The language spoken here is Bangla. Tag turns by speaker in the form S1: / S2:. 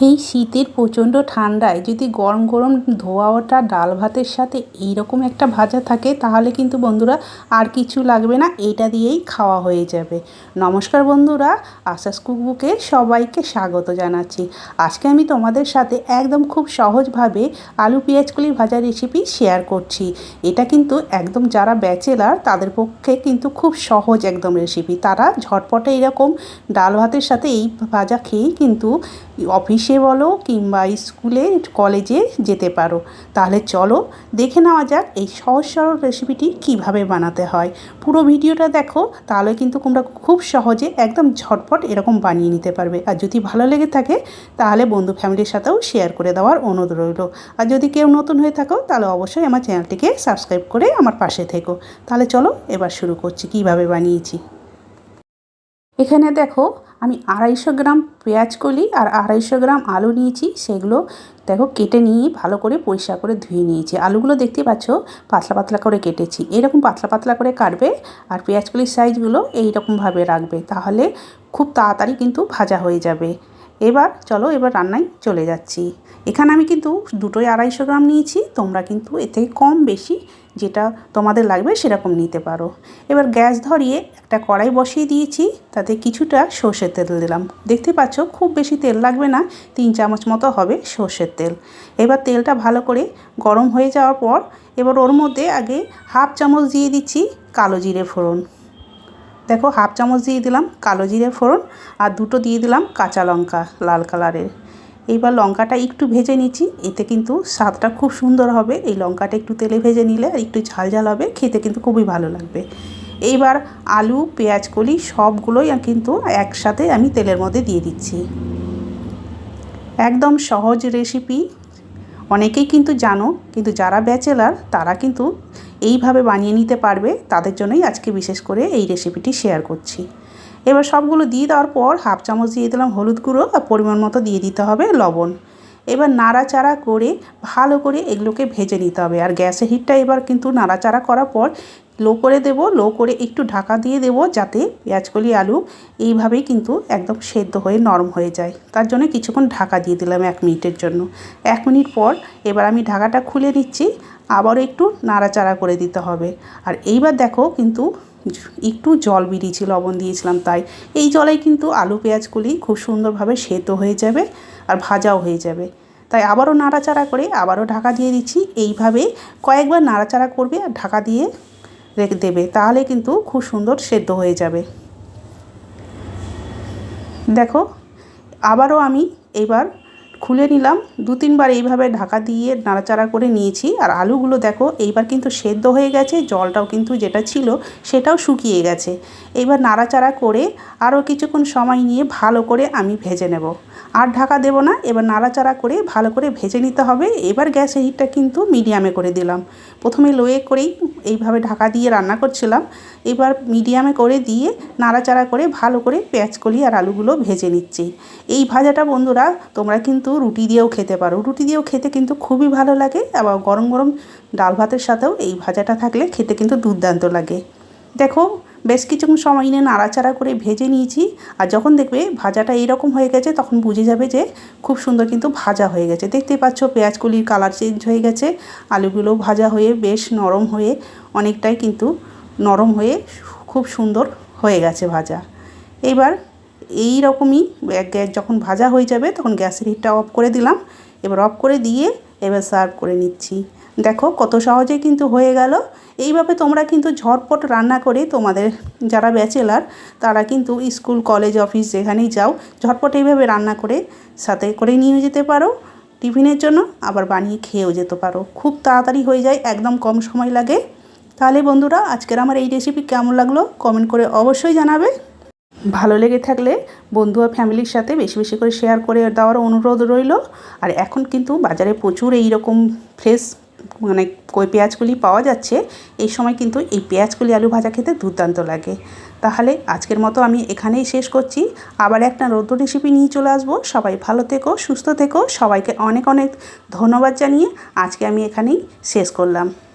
S1: এই শীতের প্রচণ্ড ঠান্ডায় যদি গরম গরম ধোয়া ওটা ডাল ভাতের সাথে এই রকম একটা ভাজা থাকে, তাহলে কিন্তু বন্ধুরা আর কিছু লাগবে না, এটা দিয়েই খাওয়া হয়ে যাবে। নমস্কার বন্ধুরা, আশাস কুকবুকে সবাইকে স্বাগত জানাচ্ছি। আজকে আমি তোমাদের সাথে একদম খুব সহজভাবে আলু পেঁয়াজকলি ভাজা রেসিপি শেয়ার করছি। এটা কিন্তু একদম যারা ব্যাচেলার তাদের পক্ষে কিন্তু খুব সহজ একদম রেসিপি তারা ঝটপটে এরকম ডাল ভাতের সাথে এই ভাজা খেয়েই কিন্তু অফিসে বলো কিংবা স্কুলে, কলেজে যেতে পারো। তাহলে চলো, দেখে নেওয়া যাক এই সহজ সরল রেসিপিটি কীভাবে বানাতে হয়। পুরো ভিডিওটা দেখো, তাহলে কিন্তু তোমরা খুব সহজে একদম ঝটপট এরকম বানিয়ে নিতে পারবে। আর যদি ভালো লেগে থাকে, তাহলে বন্ধু ফ্যামিলির সাথেও শেয়ার করে দেওয়ার অনুরোধ রইল। আর যদি কেউ নতুন হয়ে থাকো, তাহলে অবশ্যই আমার চ্যানেলটিকে সাবস্ক্রাইব করে আমার পাশে থেকো। তাহলে চলো, এবার শুরু করছি কীভাবে বানিয়েছি। এখানে দেখো আমি আড়াইশো গ্রাম পেঁয়াজ কলি আর আড়াইশো গ্রাম আলু নিয়েছি। সেগুলো দেখো কেটে নিয়ে ভালো করে পরিষ্কার করে ধুয়ে নিয়েছি। আলুগুলো দেখতে পাচ্ছ পাতলা পাতলা করে কেটেছি। এরকম পাতলা পাতলা করে কাটবে আর পেঁয়াজ কলির সাইজগুলো এইরকমভাবে রাখবে। তাহলে খুব তাড়াতাড়ি কিন্তু ভাজা হয়ে যাবে। এবার চলো, এবার রান্নায় চলে যাচ্ছি। এখানে আমি কিন্তু দুটোই আড়াইশো গ্রাম নিয়েছি, তোমরা কিন্তু এর থেকে কম বেশি যেটা তোমাদের লাগবে সেরকম নিতে পারো। এবার গ্যাস ধরিয়ে একটা কড়াই বসিয়ে দিয়েছি, তাতে কিছুটা সর্ষের তেল দিলাম। দেখতে পাচ্ছ, খুব বেশি তেল লাগবে না, তিন চামচ মতো হবে সর্ষের তেল। এবার তেলটা ভালো করে গরম হয়ে যাওয়ার পর, এবার ওর মধ্যে আগে হাফ চামচ দিয়ে দিচ্ছি কালো জিরে ফোড়ন। দেখো হাফ চামচ দিয়ে দিলাম কালো জিরে ফোড়ন আর দুটো দিয়ে দিলাম কাঁচা লঙ্কা লাল কালারের। এইবার লঙ্কাটা একটু ভেজে নিচ্ছি, এতে কিন্তু স্বাদটা খুব সুন্দর হবে। এই লঙ্কাটা একটু তেলে ভেজে নিলে আর একটু ঝাল ঝাল হবে, খেতে কিন্তু খুবই ভালো লাগবে। এইবার আলু, পেঁয়াজ, কলি সবগুলোই কিন্তু একসাথে আমি তেলের মধ্যে দিয়ে দিচ্ছি। একদম সহজ রেসিপি। অনেকেই কিন্তু জানো, কিন্তু যারা ব্যাচেলার তারা কিন্তু এইভাবে বানিয়ে নিতে পারবে, তাদের জন্যই আজকে বিশেষ করে এই রেসিপিটি শেয়ার করছি। এবার সবগুলো দিয়ে দেওয়ার পর হাফ চামচ দিয়ে দিলাম হলুদ গুঁড়ো আর পরিমাণ মতো দিয়ে দিতে হবে লবণ। এবার নাড়াচাড়া করে, ভালো করে এগুলোকে ভেজে নিতে হবে। আর গ্যাসের হিটটা এবার কিন্তু নাড়াচাড়া করার পর লো করে দেব লো করে একটু ঢাকা দিয়ে দেব যাতে পেঁয়াজকলি আলু এইভাবেই কিন্তু একদম সেদ্ধ হয়ে নরম হয়ে যায়। তার জন্য কিছুক্ষণ ঢাকা দিয়ে দিলাম এক মিনিটের জন্য। এক মিনিট পর এবার আমি ঢাকাটা খুলে নিচ্ছি। আবারও একটু নাড়াচাড়া করে দিতে হবে। আর এইবার দেখো কিন্তু একটু জল বেরিয়েছি, লবণ দিয়েছিলাম তাই। এই জলে কিন্তু আলু পেঁয়াজগুলি খুব সুন্দরভাবে সেদ্ধ হয়ে যাবে আর ভাজাও হয়ে যাবে। তাই আবারও নাড়াচাড়া করে আবারও ঢাকা দিয়ে দিচ্ছি। এইভাবে কয়েকবার নাড়াচাড়া করবে আর ঢাকা দিয়ে রেখে দেবে, তাহলে কিন্তু খুব সুন্দর সেদ্ধ হয়ে যাবে। দেখো, আবারও আমি এবার খুলে নিলাম। দু তিনবার এইভাবে ঢাকা দিয়ে নাড়াচাড়া করে নিয়েছি। আর আলুগুলো দেখো, এইবার কিন্তু সেদ্ধ হয়ে গেছে, জলটাও কিন্তু যেটা ছিল সেটাও শুকিয়ে গেছে। এইবার নাড়াচাড়া করে আরও কিছুক্ষণ সময় নিয়ে ভালো করে আমি ভেজে নেব। আর ঢাকা দেব না, এবার নাড়াচাড়া করে ভালো করে ভেজে নিতে হবে। এবার গ্যাসের হিটটা কিন্তু মিডিয়ামে করে দিলাম। প্রথমে লোয়ে করেই এইভাবে ঢাকা দিয়ে রান্না করছিলাম। এবার মিডিয়ামে করে দিয়ে নাড়াচাড়া করে ভালো করে পেঁয়াজ কলি আর আলুগুলো ভেজে নিচ্ছি। এই ভাজাটা বন্ধুরা, তোমরা কিন্তু রুটি দিয়েও খেতে পারো। রুটি দিয়েও খেতে কিন্তু খুবই ভালো লাগে, আবার গরম গরম ডাল ভাতের সাথেও এই ভাজাটা থাকলে খেতে কিন্তু দুর্দান্ত লাগে। দেখো, বেশ কিছুক্ষণ সময় নিয়ে নাড়াচাড়া করে ভেজে নিয়েছি, আর যখন দেখবে ভাজাটা এইরকম হয়ে গেছে, তখন বুঝে যাবে যে খুব সুন্দর কিন্তু ভাজা হয়ে গেছে। দেখতে পাচ্ছ পেঁয়াজগুলির কালার চেঞ্জ হয়ে গেছে, আলুগুলো ভাজা হয়ে বেশ নরম হয়ে অনেকটাই কিন্তু নরম হয়ে খুব সুন্দর হয়ে গেছে ভাজা। এবার এই রকমই গ্যাস যখন ভাজা হয়ে যাবে তখন গ্যাসের হিটটা অফ করে দিলাম। এবার অফ করে দিয়ে এবার সার্ভ করে নিচ্ছি। দেখো কত সহজে কিন্তু হয়ে গেল। এইভাবে তোমরা কিন্তু ঝটপট রান্না করে তোমাদের যারা ব্যাচেলার, তারা কিন্তু স্কুল, কলেজ, অফিস যেখানেই যাও, ঝটপট এইভাবে রান্না করে সাথে করে নিয়ে যেতে পারো। টিফিনের জন্য আবার বানিয়ে খেয়েও যেতে পারো। খুব তাড়াতাড়ি হয়ে যায়, একদম কম সময় লাগে। তাহলে বন্ধুরা, আজকের আমার এই রেসিপি কেমন লাগল? কমেন্ট করে অবশ্যই জানাবে। ভালো লেগে থাকলে বন্ধু আর ফ্যামিলির সাথে বেশি বেশি করে শেয়ার করে দেওয়ার অনুরোধ রইল। আর এখন কিন্তু বাজারে প্রচুর এই রকম ফ্রেশ মানে কই পেঁয়াজগুলি পাওয়া যাচ্ছে। এই সময় কিন্তু এই পেঁয়াজগুলি আলু ভাজা খেতে দুর্দান্ত লাগে। তাহলে আজকের মতো আমি এখানেই শেষ করছি। আবার একটা নতুন রেসিপি নিয়ে চলে আসব। সবাই ভালো থেকো, সুস্থ থেকো। সবাইকে অনেক অনেক ধন্যবাদ জানিয়ে আজকে আমি এখানেই শেষ করলাম।